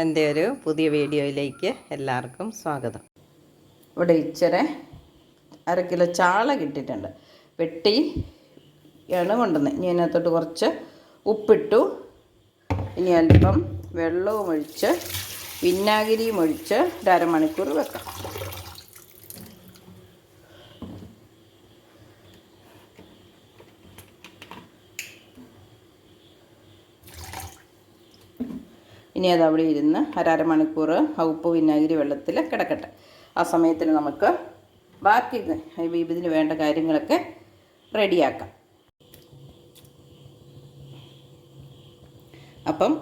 എന്റെ ഒരു പുതിയ വീഡിയോയിലേക്ക് എല്ലാവർക്കും സ്വാഗതം. ഇവിടെ ഇച്ചിരി അര കിലോ ചാള കിട്ടിയിട്ടുണ്ട്. വെട്ടി ആണ് കൊണ്ടുവന്നത് ഇനി അതിനകത്തോട്ട് കുറച്ച് ഉപ്പിട്ടു. ഇനി അല്പം വെള്ളവും ഒഴിച്ച് വിനാഗിരിയും ഒഴിച്ച് ഒരു അരമണിക്കൂർ വെക്കാം. ഇനി അത് അവിടെ ഇരുന്ന് അരമണിക്കൂർ ഉപ്പ് വിനാഗിരി വെള്ളത്തിൽ കിടക്കട്ടെ. ആ സമയത്തിന് നമുക്ക് ബാക്കി ഇതിന് വേണ്ട കാര്യങ്ങളൊക്കെ റെഡിയാക്കാം. അപ്പം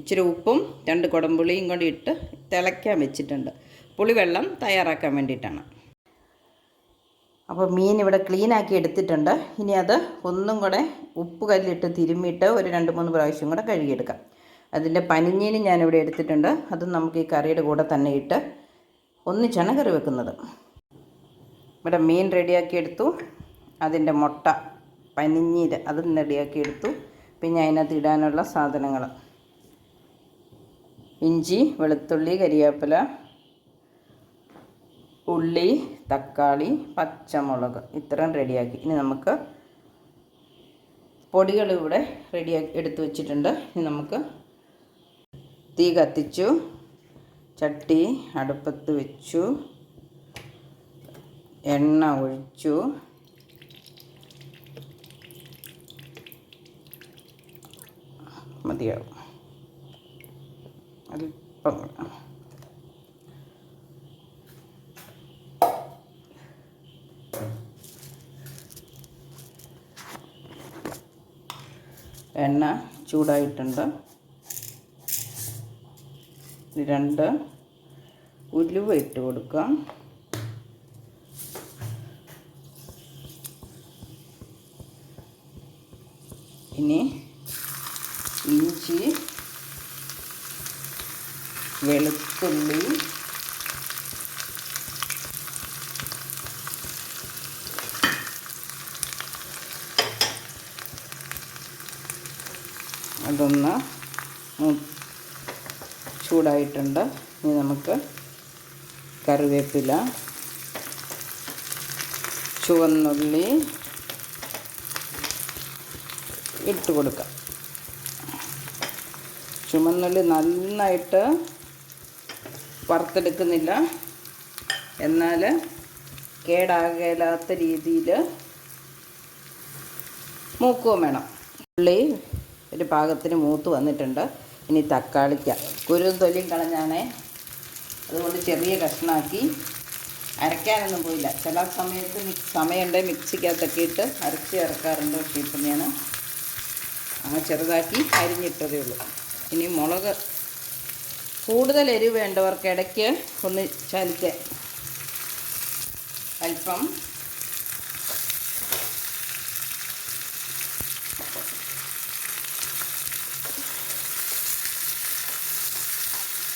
ഇച്ചിരി ഉപ്പും രണ്ട് കുടംപുളിയും കൂടി ഇട്ട് തിളയ്ക്കാൻ വെച്ചിട്ടുണ്ട്. പുളിവെള്ളം തയ്യാറാക്കാൻ വേണ്ടിയിട്ടാണ്. അപ്പോൾ മീൻ ഇവിടെ ക്ലീനാക്കി എടുത്തിട്ടുണ്ട്. ഇനി അത് ഒന്നും കൂടെ ഉപ്പ് കല്ലിട്ട് തിരുമ്മിയിട്ട് ഒരു രണ്ട് മൂന്ന് പ്രാവശ്യം കൂടെ കഴുകിയെടുക്കാം. അതിന്റെ പനിഞ്ഞീനും ഇവിടെ എടുത്തിട്ടുണ്ട്. അതും നമുക്ക് ഈ കറിയുടെ കൂടെ തന്നെ ഇട്ട് ഒന്നിച്ചാണ് കറി വെക്കുന്നത്. ഇവിടെ മീൻ റെഡിയാക്കി എടുത്തു. അതിന്റെ മുട്ട പനിഞ്ഞീര് അതും റെഡിയാക്കി എടുത്തു. പിന്നെ അതിനകത്ത് ഇടാനുള്ള സാധനങ്ങൾ. ഇഞ്ചി വെളുത്തുള്ളി കരിയാപ്പില ഉള്ളി തക്കാളി പച്ചമുളക് ഇത്രയും റെഡിയാക്കി. ഇനി നമുക്ക് പൊടികൾ ഇവിടെ റെഡിയാക്കി എടുത്തു വെച്ചിട്ടുണ്ട്. ഇനി നമുക്ക് തീ കത്തിച്ചു. ചട്ടി അടുപ്പത്ത് വെച്ചു. എണ്ണ ഒഴിച്ചു. മതിയാവും. അല്പം. എണ്ണ ചൂടായിട്ടുണ്ട്. രണ്ട്. ഉലുവ ഇട്ട് കൊടുക്കാം. ഇനി ഇഞ്ചി വെളുത്തുള്ളി അതൊന്ന് ചൂടായിട്ടുണ്ട്. ഇനി നമുക്ക് കറിവേപ്പില ചുവന്നുള്ളി ഇട്ട് കൊടുക്കാം. ചുമന്നുള്ളി നന്നായിട്ട് വറുത്തെടുക്കുന്നില്ല. എന്നാൽ കേടാകലാത്ത രീതിയിൽ മൂക്കുകയും വേണം. ഉള്ളി ഒരു പാകത്തിന് മൂത്ത് വന്നിട്ടുണ്ട്. ഇനി തക്കാളിക്ക. കുരുവും തൊലിയും കളഞ്ഞാണേ. അതുകൊണ്ട് ചെറിയ കഷ്ണമാക്കി അരയ്ക്കാനൊന്നും പോയില്ല. ചില സമയത്ത് സമയമുണ്ട് മിക്സിക്കകത്തൊക്കെ ഇട്ട് അരച്ച് ഇറക്കാറുണ്ട് പക്ഷേ ഇപ്പം ഞാൻ ആ ചെറുതാക്കി അരിഞ്ഞിട്ടതേ ഉള്ളൂ. ഇനി മുളക് കൂടുതൽ എരിവ് വേണ്ടവർക്ക് ഇടയ്ക്ക് ഒന്ന് ചലിക്കാൻ അല്പം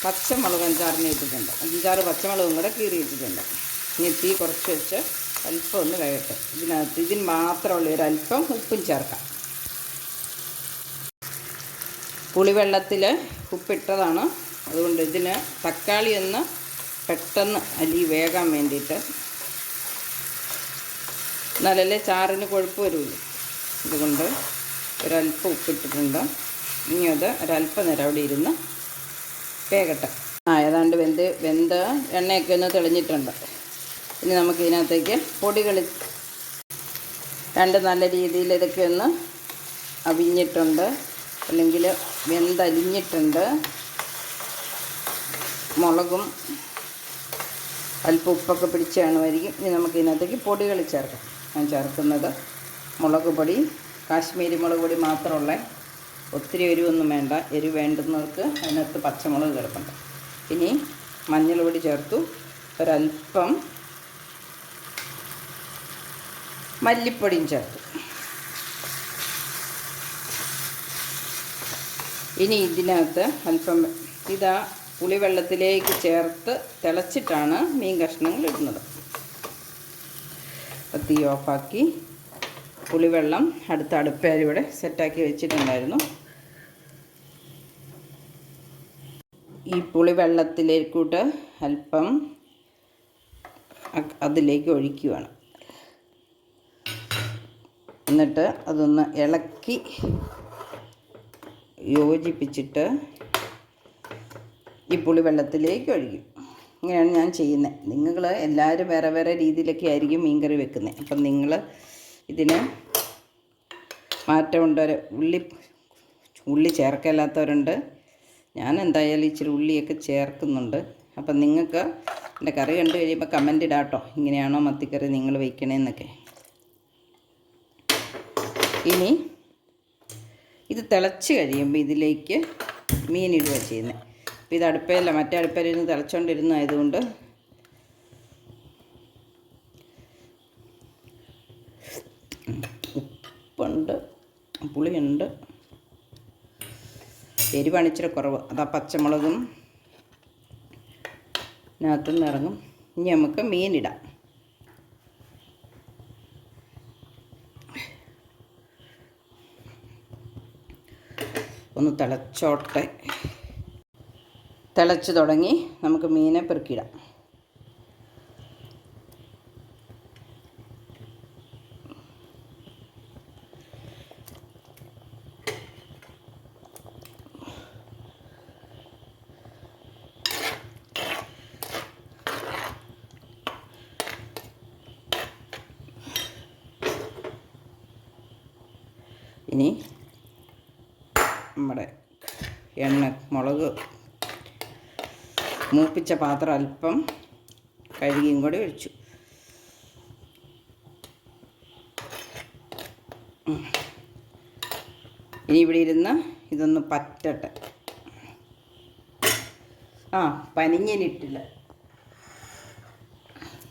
പച്ചമുളക് അഞ്ചാറിന് ഇട്ടിട്ടുണ്ട്. അഞ്ചാറ് പച്ചമുളകും കൂടെ കീറി ഇട്ടിട്ടുണ്ട്. ഇനി തീ കുറച്ച് വെച്ച് അല്പം ഒന്ന് കഴിയട്ടെ ഇതിനകത്ത് ഇതിന് മാത്രമുള്ള ഒരു അല്പം ഉപ്പും ചേർക്കാം. പുളിവെള്ളത്തിൽ ഉപ്പിട്ടതാണ്. അതുകൊണ്ട് ഇതിന് തക്കാളി ഒന്ന് പെട്ടെന്ന് അലി വേകാൻ വേണ്ടിയിട്ട് എന്നാലല്ലേ ചാറിന് കൊഴുപ്പ് വരുള്ളൂ അതുകൊണ്ട് ഒരല്പം ഉപ്പിട്ടിട്ടുണ്ട്. ഇനി അത് ഒരല്പം നേരം അവിടെ ഇരുന്ന് വേകട്ടെ ആ ഏതാണ്ട് വെന്ത് വെന്ത് എണ്ണയൊക്കെ ഒന്ന് തെളിഞ്ഞിട്ടുണ്ട്. ഇനി നമുക്ക് ഇതിനകത്തേക്ക് പൊടികൾ രണ്ട് നല്ല രീതിയിൽ ഇതൊക്കെ ഒന്ന് അവിഞ്ഞിട്ടുണ്ട്. അല്ലെങ്കിൽ വെന്തലിഞ്ഞിട്ടുണ്ട് മുളകും അല്പം ഉപ്പൊക്കെ പിടിച്ച് കാണുമായിരിക്കും ഇനി നമുക്ക് ഇതിനകത്തേക്ക് പൊടികൾ ചേർക്കാം. ഞാൻ ചേർക്കുന്നത് മുളക് പൊടി കാശ്മീരി മുളക് പൊടി മാത്രമുള്ള ഒത്തിരി എരിവൊന്നും വേണ്ട. എരിവ് വേണ്ടുന്നവർക്ക് അതിനകത്ത് പച്ചമുളക് ചേർക്കണ്ട. ഇനി മഞ്ഞൾപൊടി ചേർത്തു. ഒരല്പം മല്ലിപ്പൊടിയും ചേർത്തു. ഇനി ഇതിനകത്ത് അല്പം ഇതാ പുളിവെള്ളത്തിലേക്ക് ചേർത്ത് തിളച്ചിട്ടാണ് മീൻ കഷ്ണങ്ങൾ ഇടുന്നത്. തീ ഓഫാക്കി. പുളിവെള്ളം അടുത്ത അടുപ്പേരി ഇവിടെ സെറ്റാക്കി വെച്ചിട്ടുണ്ടായിരുന്നു. ഈ പുളി വെള്ളത്തിലേക്കൂട്ട് അല്പം അതിലേക്ക് ഒഴിക്കുകയാണ് എന്നിട്ട് അതൊന്ന് ഇളക്കി യോജിപ്പിച്ചിട്ട് ഈ പുളി വെള്ളത്തിലേക്ക് ഒഴിക്കും. ഇങ്ങനെയാണ് ഞാൻ ചെയ്യുന്നത്. നിങ്ങൾ എല്ലാവരും വേറെ വേറെ രീതിയിലൊക്കെ ആയിരിക്കും മീൻകറി വെക്കുന്നത്. അപ്പം നിങ്ങൾ ഇതിന് മാറ്റം ഉണ്ടൊരു ഉള്ളി ഉള്ളി ചേർക്കല്ലാത്തവരുണ്ട്. ഞാൻ എന്തായാലും ഇച്ചിരി ഉള്ളിയൊക്കെ ചേർക്കുന്നുണ്ട്. അപ്പം നിങ്ങൾക്ക് എന്റെ കറി കണ്ടു കഴിയുമ്പോൾ കമന്റ് ഇടാട്ടോ. ഇങ്ങനെയാണോ മത്തിക്കറി നിങ്ങൾ വയ്ക്കണേന്നൊക്കെ. ഇനി ഇത് തിളച്ച് കഴിയുമ്പോൾ ഇതിലേക്ക് മീനിടുക ചെയ്യുന്നത് അപ്പോൾ ഇത് അടുപ്പയില്ല മറ്റേ അടുപ്പയിൽ ഇരുന്ന് തിളച്ചുകൊണ്ടിരുന്നതായതുകൊണ്ട് ഉപ്പുണ്ട് പുളിയുണ്ട്. എരിവാണ് ഇച്ചിരി കുറവ്. അതാ പച്ചമുളകും ഇതിനകത്തുനിന്ന് ഇറങ്ങും. ഇനി നമുക്ക് മീനിടാം ഒന്ന് തിളച്ചോട്ടെ. തിളച്ച് തുടങ്ങി നമുക്ക് മീനെ പെറുക്കിയിടാം. ഇനി നമ്മുടെ എണ്ണ മുളക് മൂപ്പിച്ച പാത്രം അല്പം കഴുകിയും കൂടി ഒഴിച്ചു. ഇനി ഇവിടെ ഇരുന്ന് ഇതൊന്ന് പറ്റട്ടെ. ആ പനിഞ്ഞിനിട്ടില്ല.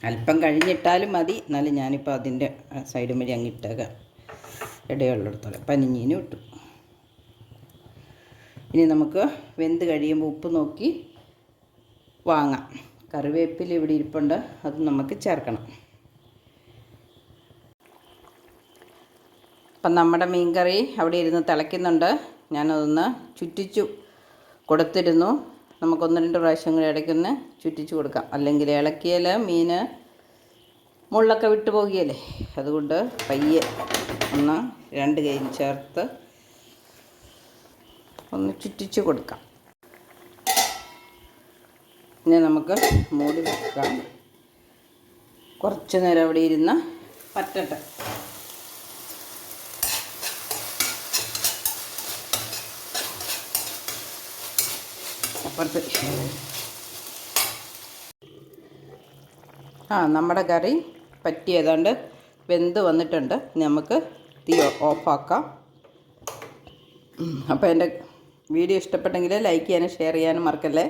അല്പം കഴിഞ്ഞിട്ടാലും മതി. എന്നാലും ഞാനിപ്പോൾ അതിന്റെ സൈഡ് വഴി അങ്ങ് ഇട്ടേക്കാം. ഇടയുള്ളിടത്തോളം പനിഞ്ഞീനും ഇട്ടു. ഇനി നമുക്ക് വെന്ത് കഴിയുമ്പോൾ ഉപ്പ് നോക്കി വാങ്ങാം. കറിവേപ്പില ഇവിടെ ഇരിപ്പുണ്ട്. അത് നമുക്ക് ചേർക്കണം. അപ്പം നമ്മുടെ മീൻകറി അവിടെ ഇരുന്ന് തിളയ്ക്കുന്നുണ്ട്. ഞാനതൊന്ന് ചുറ്റിച്ചു കൊടുത്തിരുന്നു. നമുക്കൊന്ന് രണ്ട് പ്രാവശ്യം കൂടി ഇടയ്ക്കൊന്ന് ചുറ്റിച്ചു കൊടുക്കാം. അല്ലെങ്കിൽ ഇളക്കിയാൽ മീൻ മുള്ളൊക്കെ വിട്ടു പോകുകയല്ലേ? അതുകൊണ്ട് പയ്യെ ഒന്ന് രണ്ട് കൈയും ചേർത്ത് ഒന്ന് ചുറ്റിച്ച് കൊടുക്കാം. ഇനി നമുക്ക് മൂടി വെക്കാം. കുറച്ച് നേരം അവിടെ ഇരുന്ന് പറ്റട്ടെ. ആ നമ്മുടെ കറി പറ്റിയതാണ്ട് വെന്ത് വന്നിട്ടുണ്ട്. നമുക്ക് തീ ഓഫാക്കാം. അപ്പോൾ എന്റെ വീഡിയോ ഇഷ്ടപ്പെട്ടെങ്കിൽ ലൈക്ക് ചെയ്യാനും ഷെയർ ചെയ്യാനും മറക്കല്ലേ?